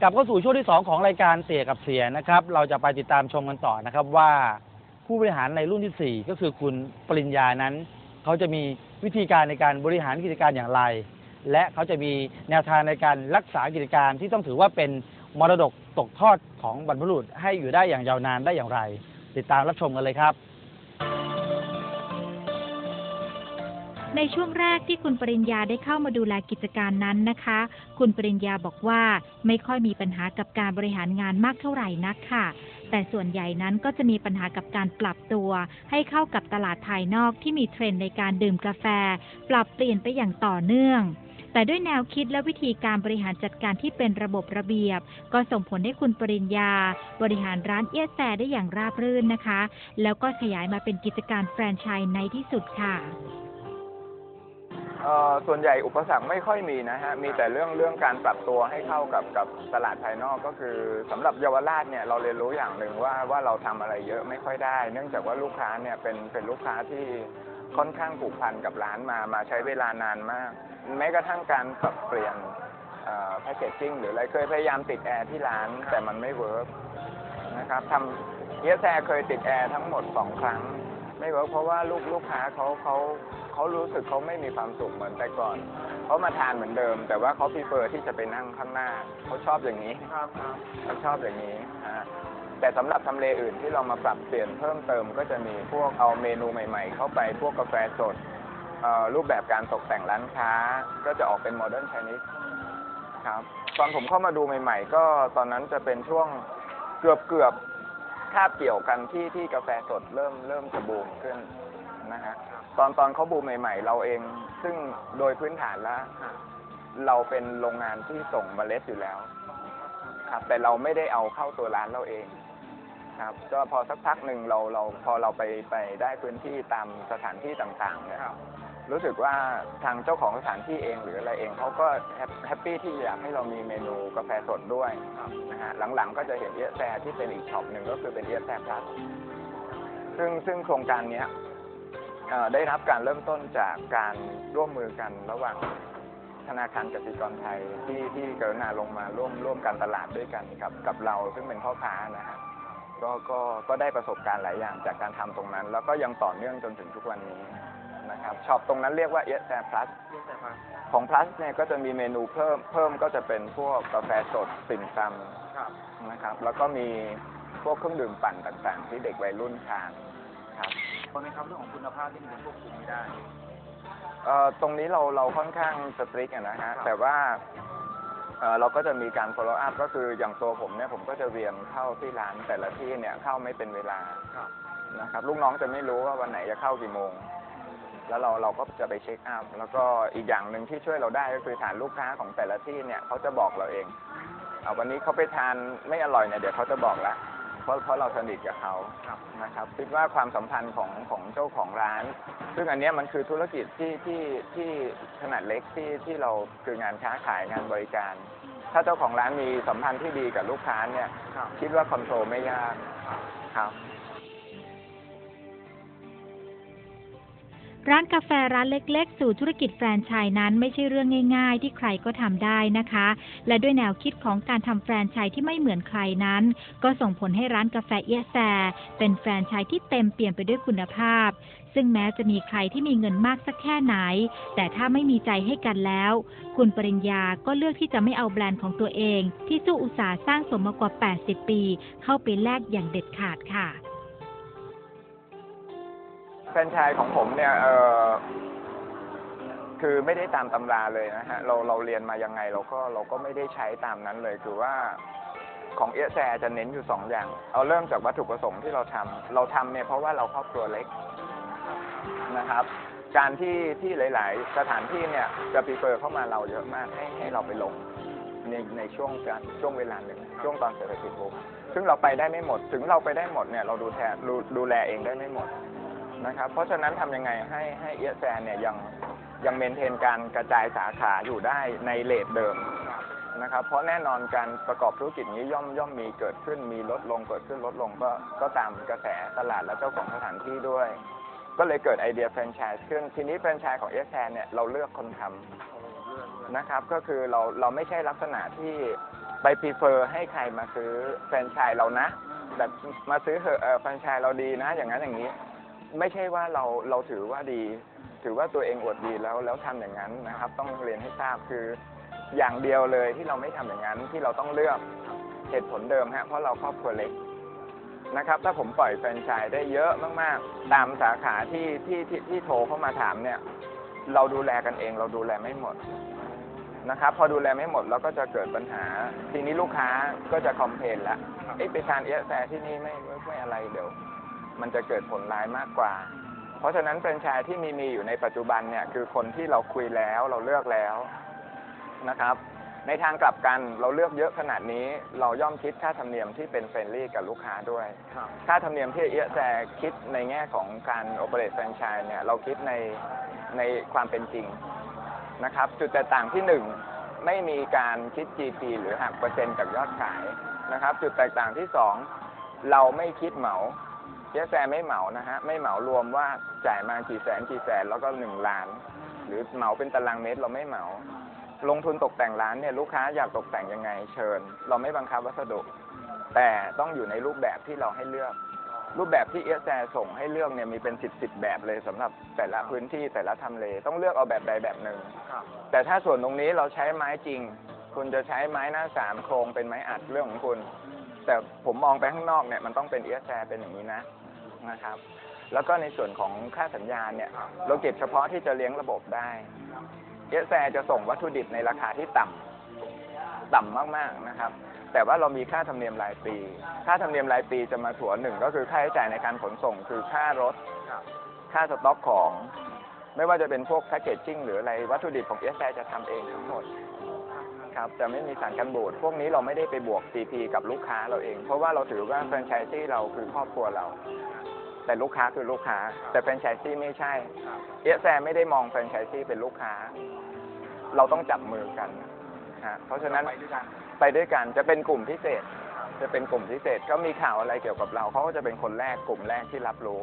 กลับเข้าสู่ช่วงที่ 2 ของรายการเตี่ยกับเสียนะครับ เราจะไปติดตามชมกันต่อนะครับว่าผู้บริหารในรุ่นทีสี่ 4 ก็คือคุณปริญญานั้น เขาจะมีวิธีการในการบริหารกิจการอย่างไร และเขาจะมีแนวทางในการรักษากิจการที่ต้องถือว่าเป็นมรดกตกทอดของบรรพบุรุษให้อยู่ได้อย่างยาวนานได้อย่างไร ติดตามรับชมกันเลยครับ ในช่วงแรกที่คุณปริญญาได้เข้ามาดูแลกิจการนั้นนะคะ คุณปริญญาบอกว่าไม่ค่อยมีปัญหากับการบริหารงานมากเท่าไหร่นักค่ะ แต่ส่วนใหญ่นั้นก็จะมีปัญหากับการปรับตัว ให้เข้ากับตลาดภายนอกที่มีเทรนด์ในการดื่มกาแฟ ปรับเปลี่ยนไปอย่างต่อเนื่อง แต่ด้วยแนวคิดและวิธีการบริหารจัดการที่เป็นระบบระเบียบ ก็ส่งผลให้คุณปริญญา บริหารร้านเอียแซได้อย่างราบรื่นนะคะ แล้วก็ขยายมาเป็นกิจการแฟรนไชส์ในที่สุดค่ะ ส่วนใหญ่อุปสรรคไม่ค่อยมีนะฮะ มีแต่เรื่องเรื่องการปรับตัวให้เข้ากับกับตลาดภายนอกก็คือสำหรับเยาวราชเนี่ยเราเรียนรู้อย่างหนึ่งว่าว่าเราทำอะไรเยอะไม่ค่อยได้ เนื่องจากว่าลูกค้าเนี่ยเป็นเป็นลูกค้าที่ค่อนข้างผูกพันกับร้านมามาใช้เวลานานมาก แม้กระทั่งการปรับเปลี่ยนแพคเกจจิ้งหรืออะไรเคยพยายามติดแอร์ที่ร้านแต่มันไม่เวิร์กนะครับทำเยสแซเคยติดแอร์ทั้งหมดสองครั้ง ไม่เวิร์กเพราะว่าลูกลูกค้าเขาเขา เขารู้สึกเขาไม่มีความสุขเหมือนแต่ก่อนเขามาทานเหมือนเดิม แต่ว่าเขาพิเ e อร์ที่จะไปนั่งข้างหน้าเขาชอบอย่างนี้เขาชอบอย่างนี้ฮะแต่สำหรับทำเลอื่นที่เรามาปรับเปลี่ยนเพิ่มเติมก็จะมีพวกเอาเมนูใหม่ ๆ เข้าไปพวกกาแฟสดรูปแบบการตกแต่งร้านค้า ก็จะออกเป็นโมเดิร์น h ชนิสครับตอนผมเข้ามาดูใหม่ ๆ ก็ตอนนั้นจะเป็นช่วงเกือบเกือบคาบเกี่ยวกันที่ที่กาแฟสดเริ่มเริ่มจะบูมขึ้น นะฮะตอนตอนเขาบูมใหม่ ๆ เราเอง ซึ่งโดยพื้นฐานแล้วเราเป็นโรงงานที่ส่งเมล็ดอยู่แล้ว ครับ แต่เราไม่ได้เอาเข้าตัวร้านเราเอง ครับ ก็พอสักพักหนึ่งเราเราพอเราไปไปได้พื้นที่ตามสถานที่ต่างๆเนี่ยรู้สึกว่าทางเจ้าของสถานที่เองหรืออะไรเองเขาก็แฮปแฮปปี้ที่อยากให้เรามีเมนูกาแฟสดด้วยนะฮะหลังๆก็จะเห็นเอียแซที่เป็นอีกช็อปหนึ่งก็คือเป็นเอียแซพลัสซึ่งซึ่งโครงการเนี้ย เอ่อได้รับการเริ่มต้นจากการร่วมมือกันระหว่างธนาคารกสิกรไทยที่ที่กรุณาลงมาร่วมร่วมการตลาดด้วยกันกับกับเราซึ่งเป็นพ่อค้านะฮะก็ก็ก็ได้ประสบการณ์หลายอย่างจากการทำตรงนั้น แล้วก็ยังต่อเนื่องจนถึงทุกวันนี้นะครับช็อปตรงนั้นเรียกว่าเอสแซพลัส ของ plus เนี่ยก็จะมีเมนูเพิ่มเพิ่มก็จะเป็นพวกกาแฟสดติ่มซำนะครับ แล้วก็มีพวกเครื่องดื่มปั่นต่างๆ ที่เด็กวัยรุ่นทานครับ ตอนนี้ครับเรื่องของคุณภาพที่มันยังควบคุมไม่ได้ เอ่อตรงนี้เราเราค่อนข้างสตริกนะฮะครับแต่ว่าเอ่อเราก็จะมีการ follow up ก็คืออย่างตัวผมเนี่ยผมก็จะเวียนเข้าที่ร้านแต่ละที่เนี่ยเข้าไม่เป็นเวลาครับ นะครับลูกน้องจะไม่รู้ว่าวันไหนจะเข้ากี่โมง แล้วเราเราก็จะไปเช็คอัพแล้วก็อีกอย่างหนึ่งที่ช่วยเราได้ก็คือฐานลูกค้าของแต่ละที่เนี่ยเขาจะบอกเราเองเอาวันนี้เขาไปทานไม่อร่อยเนี่ยเดี๋ยวเขาจะบอกละเพ ราะเพราะเราสนิทกับเขาครับนะครับคิดว่าความสัมพันธ์ของของเจ้าของร้าน ซึ่งอันเนี้ยมันคือธุรกิจที่ที่ที่ขนาดเล็กที่ที่เราคืองานค้าขายงานบริการ ถ้าเจ้าของร้านมีสัมพันธ์ที่ดีกับลูกค้าเนี่ยครับคิดว่าคอนโทรลไม่ยากครับ ร้านกาแฟร้านเล็ก ๆ สู่ธุรกิจแฟรนไชส์นั้นไม่ใช่เรื่องง่าย ๆ ที่ใครก็ทำได้นะคะ และด้วยแนวคิดของการทำแฟรนไชส์ที่ไม่เหมือนใครนั้น ก็ส่งผลให้ร้านกาแฟเอียแซเป็นแฟรนไชส์ที่เต็มเปี่ยมไปด้วยคุณภาพ ซึ่งแม้จะมีใครที่มีเงินมากสักแค่ไหน แต่ถ้าไม่มีใจให้กันแล้ว คุณปริญญาก็เลือกที่จะไม่เอาแบรนด์ของตัวเอง ที่สู้อุตสาห์สร้างสมมากว่า 80 ปี เข้าไปแลกอย่างเด็ดขาดค่ะ แฟรนไชส์ของผมเนี่ยเออคือไม่ได้ตามตำราเลยนะฮะเราเราเรียนมายังไงเราก็เราก็ไม่ได้ใช้ตามนั้นเลยคือว่าของเอแซจะเน้นอยู่สองอย่าง เอาเริ่มจากวัตถุประสงค์ที่เราทำเราทำเนี่ยเพราะว่าเราครอบครัวเล็กนะครับ การที่ที่หลาย ๆ สถานที่เนี่ยจะปีเฟอร์เข้ามาเราเยอะมากให้ให้เราไปลงในในช่วงการช่วงเวลาหนึ่งช่วงตอนเศรษฐกิจบูมซึ่งเราไปได้ไม่หมด ถึงเราไปได้หมดเนี่ยเราดูแทนดูดูแลเองได้ไม่หมด นะครับ เพราะฉะนั้นทำยังไงให้ให้เอียแซนเนี่ยยังยังเมนเทนการกระจายสาขาอยู่ได้ในเลทเดิมนะครับ เพราะแน่นอนการประกอบธุรกิจนี้ย่อมย่อมมีเกิดขึ้นมีลดลงเกิดขึ้นลดลงก็ก็ตามกระแสตลาดและเจ้าของสถานที่ด้วย ก็เลยเกิดไอเดียแฟรนไชส์ขึ้น ทีนี้แฟรนไชส์ของเอียแซนเนี่ยเราเลือกคนทำนะครับ ก็คือเราเราไม่ใช่ลักษณะที่ไปพ r เฟอร์ให้ใครมาซื้อแฟรนไชส์เรานะ แบบมาซื้อเอะเออแฟรนไชส์เราดีนะ อย่างนั้นอย่างนี้ ไม่ใช่ว่าเราเราถือว่าดี ถือว่าตัวเองอวดดีแล้วแล้วทำอย่างนั้นนะครับ ต้องเรียนให้ทราบคืออย่างเดียวเลยที่เราไม่ทำอย่างนั้นที่เราต้องเลือกเหตุผลเดิมฮะเพราะเราครอบครัวเล็กนะครับ ถ้าผมปล่อยแฟรนไชส์ได้เยอะมากๆ ตามสาขาที่ที่ที่ที่โทรเข้ามาถามเนี่ย เราดูแลกันเองเราดูแลไม่หมดนะครับ พอดูแลไม่หมดเราก็จะเกิดปัญหา ทีนี้ลูกค้าก็จะคอมเพลนละเอ้ไปทานเอสแซที่นี่ไม่ไม่อะไรเดี๋ยว มันจะเกิดผลร้ายมากกว่า เพราะฉะนั้นแฟรนไชส์ที่มีมีอยู่ในปัจจุบันเนี่ยคือคนที่เราคุยแล้วเราเลือกแล้วนะครับ ในทางกลับกันเราเลือกเยอะขนาดนี้ เราย่อมคิดค่าธรรมเนียมที่เป็นเฟรนลี่กับลูกค้าด้วยครับค่าธรรมเนียมที่เอียแซคิดในแง่ของการโอเปเรตแฟรนไชส์เนี่ยเราคิดในในความเป็นจริงนะครับ จุดแตกต่างที่หนึ่งไม่มีการคิด GP หรือหักเปอร์เซ็นต์จากยอดขายนะครับ จุดแตกต่างที่สองเราไม่คิดเหมา เอียแซไม่เหมานะฮะ ไม่เหมารวมว่าจ่ายมากี่แสนกี่แสนแล้วก็หนึ่งล้าน หรือเหมาเป็นตารางเมตรเราไม่เหมา ลงทุนตกแต่งร้านเนี่ยลูกค้าอยากตกแต่งยังไงเชิญ เราไม่บังคับวัสดุ แต่ต้องอยู่ในรูปแบบที่เราให้เลือก รูปแบบที่เอสแซส่งให้เลือกเนี่ยมีเป็นสิบสิบแบบเลยสำหรับแต่ละพื้นที่แต่ละทำเลต้องเลือกเอาแบบใดแบบหนึ่งแต่ถ้าส่วนตรงนี้เราใช้ไม้จริง คุณจะใช้ไม้หน้าสามโครงเป็นไม้อัดเรื่องของคุณ แต่ผมมองไปข้างนอกเนี่ยมันต้องเป็นเอสแซเป็นอย่างนี้นะนะครับ แล้วก็ในส่วนของค่าสัญญาเนี่ยเราเก็บเฉพาะที่จะเลี้ยงระบบได้เอสแซจะส่งวัตถุดิบในราคาที่ต่ำต่ำมากๆนะครับ แต่ว่าเรามีค่าธรรมเนียมรายปี ค่าธรรมเนียมรายปีจะมาถัวหนึ่งก็คือค่าใช้จ่ายในการขนส่ง คือค่ารถค่าสต็อกของ ไม่ว่าจะเป็นพวกแพคเกจจิ้งหรืออะไรวัตถุดิบของเอสแจะทำเองทั้งหมด ครับจะไม่มีสารกันบูดพวกนี้เราไม่ได้ไปบวก CP กับลูกค้าเราเอง เพราะว่าเราถือว่าแฟรนไชส์ที่เราคือครอบครัวเรา แต่ลูกค้าคือลูกค้า แต่แฟรนไชส์ที่ไม่ใช่เอสแไม่ได้มองแฟรนไชส์ที่เป็นลูกค้า เราต้องจับมือกันฮะเพราะฉะนั้นไปด้วยกันไปด้วยกันจะเป็นกลุ่มพิเศษ จะเป็นกลุ่มพิเศษก็มีข่าวอะไรเกี่ยวกับเราเขาก็จะเป็นคนแรกกลุ่มแรกที่รับรู้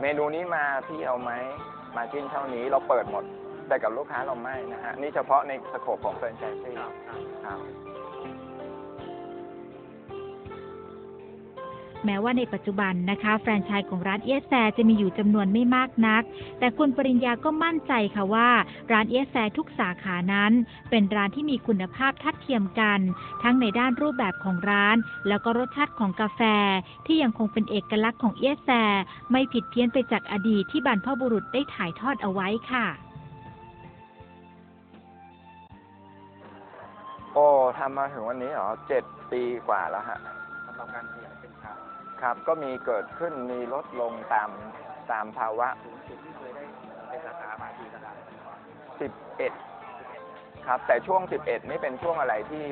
เมนูนี้มาพี่เอาไหมมาจิ้นเท่านี้เราเปิดหมด แต่กับลูกค้าเราไม่นะฮะนี่เฉพาะในสโคปของแฟรนไชส์ซี่ครับครับ ครับ แม้ว่าในปัจจุบันนะคะ แฟรนไชส์ของร้านเอสแซจะมีอยู่จำนวนไม่มากนัก แต่คุณปริญญาก็มั่นใจค่ะว่า ร้านเอสแซทุกสาขานั้น เป็นร้านที่มีคุณภาพทัดเทียมกัน ทั้งในด้านรูปแบบของร้าน แล้วก็รสชาติของกาแฟ ที่ยังคงเป็นเอกลักษณ์ของเอสแซไม่ผิดเพี้ยนไปจากอดีตที่บรรพบุรุษได้ถ่ายทอดเอาไว้ค่ะ โอ้ทำมาถึงวันนี้เหรอเจ็ดปีกว่าแล้วฮะสำหรับการขยายเป็นครับครับ ก็มีเกิดขึ้นมีลดลงตามตามภาวะสูงสุดที่เคยได้เป็นสาขามากี่สาขา11ครับ แต่ช่วง11นี่เป็นช่วงอะไรที่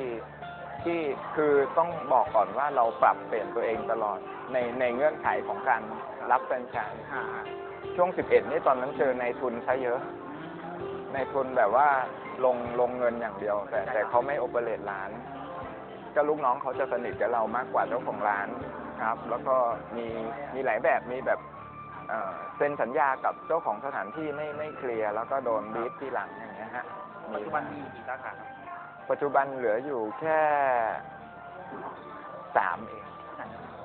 ที่คือต้องบอกก่อนว่าเราปรับเปลี่ยนตัวเองตลอดในในเงื่อนไขของการรับแฟรนไชส์อ่าช่วง 11 นี่ตอนนั้นเจอในทุนซะเยอะ ในทุนแบบว่าลงลงเงินอย่างเดียว แต่แต่เขาไม่โอเปเรตร้าน ก็ลูกน้องเขาจะสนิทกับเรามากกว่าเจ้าของร้านครับ แล้วก็มีมีหลายแบบมีแบบเอ่อเซ็นสัญญากับเจ้าของสถานที่ไม่ไม่เคลียร์แล้วก็โดนบีบที่หลังอย่างเงี้ยฮะปัจจุบันมีกี่สาขาครับปัจจุบันเหลืออยู่แค่สามเอง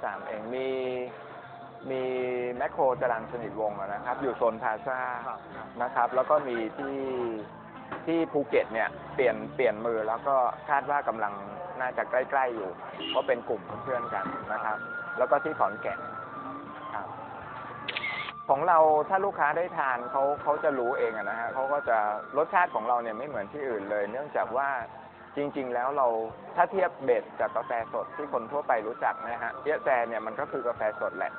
สามเองมี มีแมคโครจรัญสนิทวงศ์อะนะครับ อยู่โซนพลาซ่าครับครับนะครับ แล้วก็มีที่ที่ภูเก็ตเนี่ยเปลี่ยนเปลี่ยนมือแล้วก็คาดว่ากำลังน่าจะใกล้ ๆ อยู่ เพราะเป็นกลุ่มเพื่อนๆกันนะครับ แล้วก็ที่ขอนแก่นครับของเราถ้าลูกค้าได้ทานเขาเขาจะรู้เองอะนะฮะเขาก็จะรสชาติของเราเนี่ยไม่เหมือนที่อื่นเลย เนื่องจากว่าจริง ๆ แล้วเราถ้าเทียบเบสจากกาแฟสดที่คนทั่วไปรู้จักนะฮะเยอะแซเนี่ยมันก็คือกาแฟสดแหละ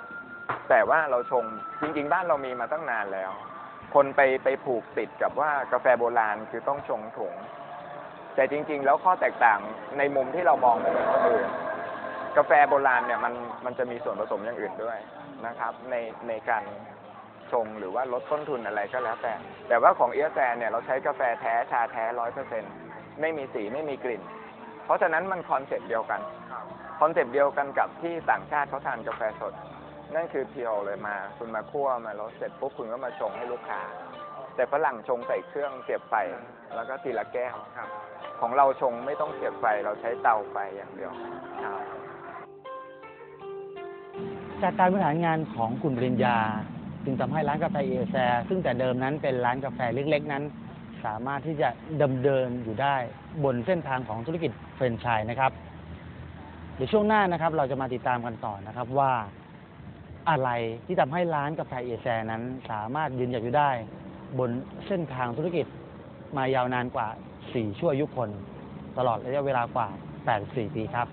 แต่ว่าเราชงจริง ๆ บ้านเรามีมาตั้งนานแล้ว คนไปไปผูกติดกับว่ากาแฟโบราณคือต้องชงถุง แต่จริง ๆ แล้วข้อแตกต่างในมุมที่เรามองไม่เหมือนคนอื่นกาแฟโบราณเนี่ยมันมันจะมีส่วนผสมอย่างอื่นด้วยนะครับ ในในการชงหรือว่าลดต้นทุนอะไรก็แล้วแต่ แต่ว่าของเอียแซเนี่ยเราใช้กาแฟแท้ชาแท้ร้อยเปอร์เซ็นไม่มีสีไม่มีกลิ่น เพราะฉะนั้นมันคอนเซ็ปต์เดียวกันคอนเซ็ปต์เดียวกันกับที่ต่างชาติเขาทานกาแฟสด นั่นคือเพียวเลยมา คุณมาคั่วมาแล้วเสร็จปุ๊บคุณก็มาชงให้ลูกค้า แต่ฝรั่งชงใส่เครื่องเสียบไฟแล้วก็ทีละแก้วครับ ของเราชงไม่ต้องเสียบไฟเราใช้เตาไฟอย่างเดียวครับจากการบริหารงานของคุณปริญญา จึงทำให้ร้านกาแฟเอแซซึ่งแต่เดิมนั้นเป็นร้านกาแฟเล็กๆ นั้น สามารถที่จะดำเดินอยู่ได้บนเส้นทางของธุรกิจแฟรนไชส์นะครับเดี๋ยวช่วงหน้านะครับ เราจะมาติดตามกันต่อนะครับว่า อะไรที่ทำให้ร้านกาแฟเอแซนั้น สามารถยืนหยัดอยู่ได้ บนเส้นทางธุรกิจมายาวนานกว่า 4 ชั่วอายุคน ตลอดระยะเวลากว่า 84 ปีครับ